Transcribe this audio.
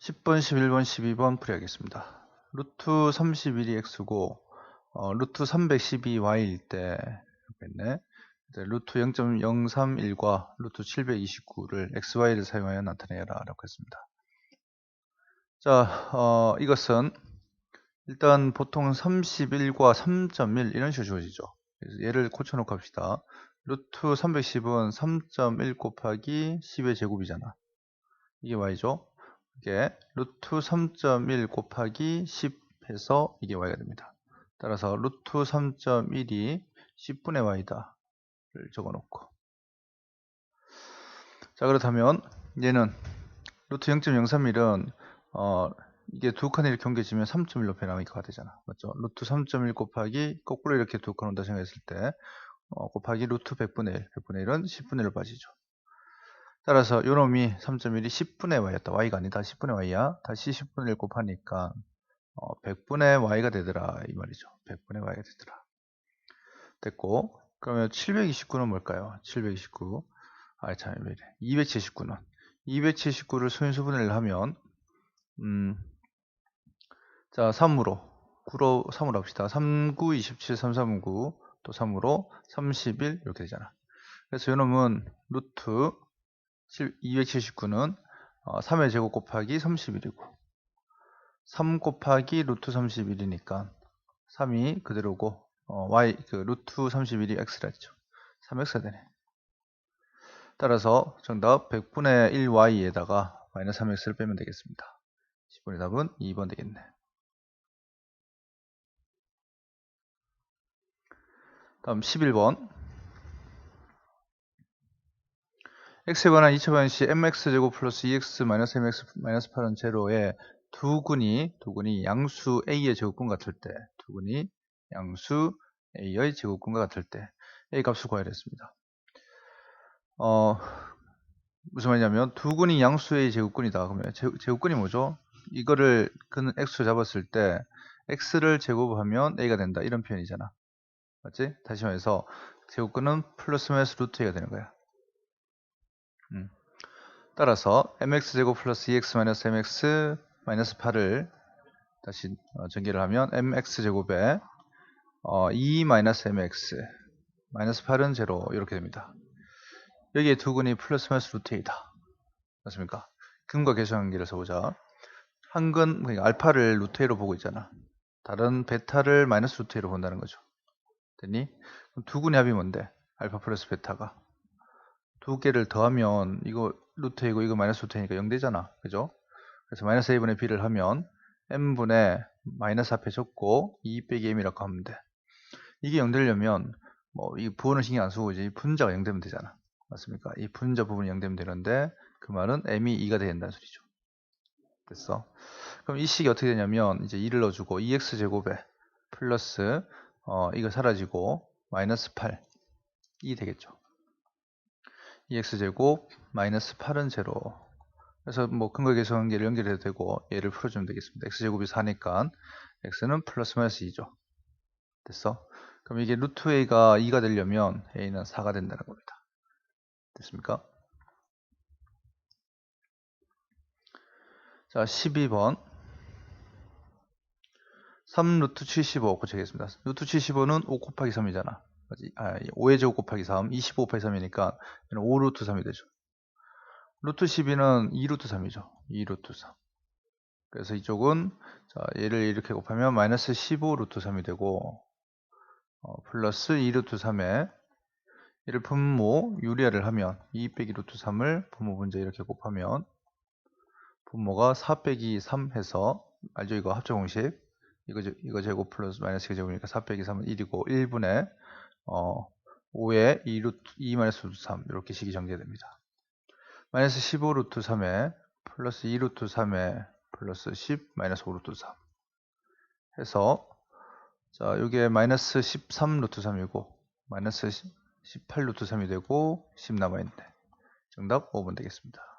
10번, 11번, 12번 풀이하겠습니다. 루트 31이 x고 어, 루트 312y일 때. 이제 루트 0.031과 루트 729를 xy를 사용하여 나타내라 라고 했습니다. 자, 어, 이것은 일단 보통 31과 3.1 이런 식으로 주어지죠. 얘를 고쳐놓고 합시다. 루트 310은 3.1 곱하기 10의 제곱이잖아. 이게 y죠. 이게 루트 3.1 곱하기 10 해서 이게 y가 됩니다. 따라서 루트 3.1이 10분의 y다. 를 적어놓고 자 그렇다면 얘는 루트 0.031은 어, 이게 두 칸이 이렇게 옮겨지면 3.1로 변하니까 되잖아. 맞죠? 루트 3.1 곱하기 거꾸로 이렇게 두 칸 온다 생각했을 때 어, 곱하기 루트 100분의 1, 100분의 1은 10분의 1로 빠지죠. 따라서 요 놈이 3.1이 10분의 y였다. y가 아니다. 10분의 y야. 다시 10분의 1 곱하니까 어, 100분의 y가 되더라. 이 말이죠. 100분의 y가 되더라. 됐고 그러면 729는 뭘까요? 729. 아, 참, 왜 이래. 279는. 279를 소인수분해를 하면, 음, 자, 3으로. 9로 3으로 합시다. 39, 27, 339, 또 3으로 31, 이렇게 되잖아. 그래서 요놈은 루트 279는 어, 3의 제곱 곱하기 31이고, 3 곱하기 루트 31이니까 3이 그대로고, 어, y 그 루트 31이 x라 했죠. 3x가 되네. 따라서 정답 100분의 1y에다가 마이너스 3x를 빼면 되겠습니다. 10번의 답은 2번 되겠네. 다음 11번 x에 관한 2차 방식 mx제곱 플러스 2x 마이너스 mx 마이너스 8은 제로에 두 군이 두 군이 양수 a의 제곱근 같을 때 두 군이 양수 a의 제곱근과 같을 때 a 값을 구해야 됐습니다. 어, 무슨 말이냐면 두 군이 양수의 제곱근이다. 그러면 제, 제곱근이 뭐죠? 이거를 그는 x로 잡았을 때 x를 제곱하면 a가 된다. 이런 표현이잖아. 맞지? 다시 말해서 제곱근은 플러스 마이너스 루트 a가 되는 거야. 음. 따라서 mx제곱 플러스 2x 마이너스 mx 마이너스 8을 다시 어, 전개를 하면 mx제곱에 어, 2-mx 마이너스 8은 0 이렇게 됩니다. 여기에 두 근이 플러스 마이너스 루트 A다. 맞습니까? 근과 계수 관계를 써보자. 한 근, 그러니까 알파를 루트 A로 보고 있잖아. 다른 베타를 마이너스 루트 A로 본다는 거죠. 됐니? 두 근의 합이 뭔데? 알파 플러스 베타가. 두 개를 더하면 이거 루트 A고 이거 마이너스 루트 A니까 0 되잖아. 그죠? 그래서 마이너스 A분의 B를 하면 M분의 마이너스 앞에 적고 2 빼기 M이라고 하면 돼. 이게 0 되려면 뭐 이 부호는 신경 안 쓰고 이제 이 분자가 0 되면 되잖아. 맞습니까? 이 분자 부분이 0 되면 되는데 그 말은 m이 2가 돼야 된다는 소리죠. 됐어. 그럼 이 식이 어떻게 되냐면 이제 2를 넣어주고 2x 제곱에 플러스 어 이거 사라지고 마이너스 8 2 되겠죠. 2x 제곱 마이너스 8은 제로. 그래서 뭐 근거 계수 관계를 연결해도 되고 얘를 풀어주면 되겠습니다. x 제곱이 4니까 x는 플러스 마이너스 2죠. 됐어? 그럼 이게 루트 a가 2가 되려면 a는 4가 된다는 겁니다. 됐습니까? 자, 12번. 3 루트 75 고치겠습니다. 루트 75는 5 곱하기 3이잖아. 아, 5의 제곱 곱하기 3, 25 곱하기 3이니까 5 루트 3이 되죠. 루트 12는 2 루트 3이죠. 2 루트 3. 그래서 이쪽은 자, 얘를 이렇게 곱하면 마이너스 15 루트 3이 되고 어, 플러스 2 루트 3에 이를 분모 유리화를 하면 2 빼기 루트 3을 분모 분자 이렇게 곱하면 분모가 4 빼기 3 해서 알죠 이거 합적 공식 이거, 이거 제곱 플러스 마이너스 제곱이니까 4 빼기 3은 1이고 1분의 어, 5에 2 루트 2 마이너스 루트 3 이렇게 식이 정제됩니다 마이너스 15 루트 3에 플러스 2 루트 3에 플러스 10 마이너스 5 루트 3 해서 자, 여기에 마이너스 13 루트 3이고 마이너스 18 루트 3이 되고 10 남아있네. 정답 5번 되겠습니다.